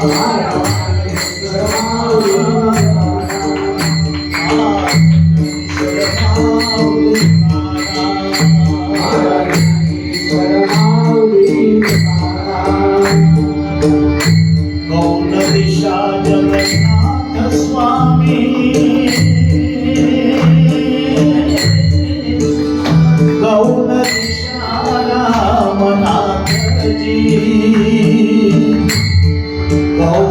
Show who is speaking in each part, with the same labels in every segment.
Speaker 1: Gonna be shot, Jagannatha Swami.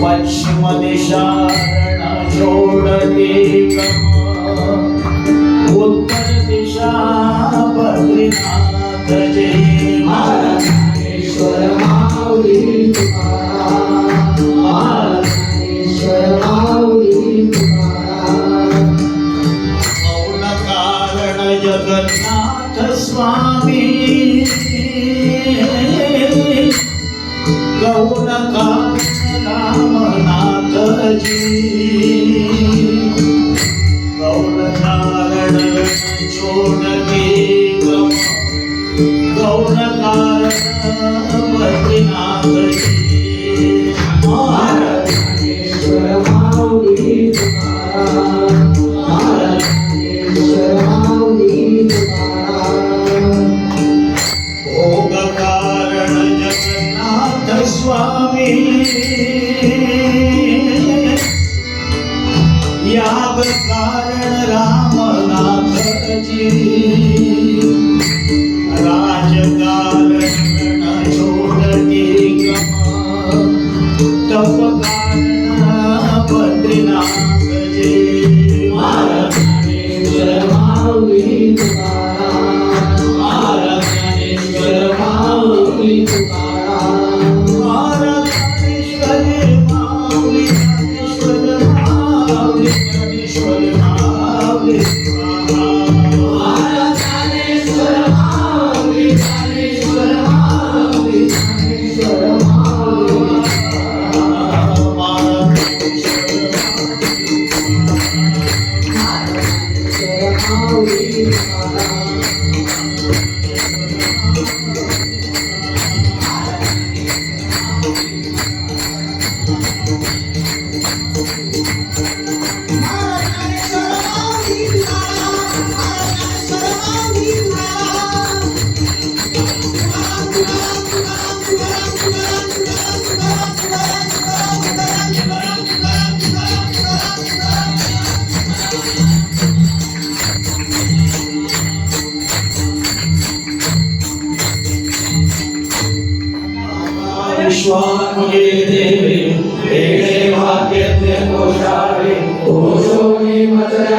Speaker 1: पश्चिम दिशा जोडते उत्तर दिशा बद्रीनाथजी
Speaker 2: महाराजानेश्वर माऊली
Speaker 1: मौन कारण जगन्नाथ स्वामी। गौण कारण गौण कारण छोडके गौण कारण बद्रीनाथजी
Speaker 2: महाराजानेश्वर
Speaker 1: याग कारण रामनाथजी
Speaker 2: Thank you.
Speaker 1: വിശ്വാമേ ദേവി ഏഴേ വാക്യത്തെ കോശാലേ
Speaker 2: ഓഷോ മതരാ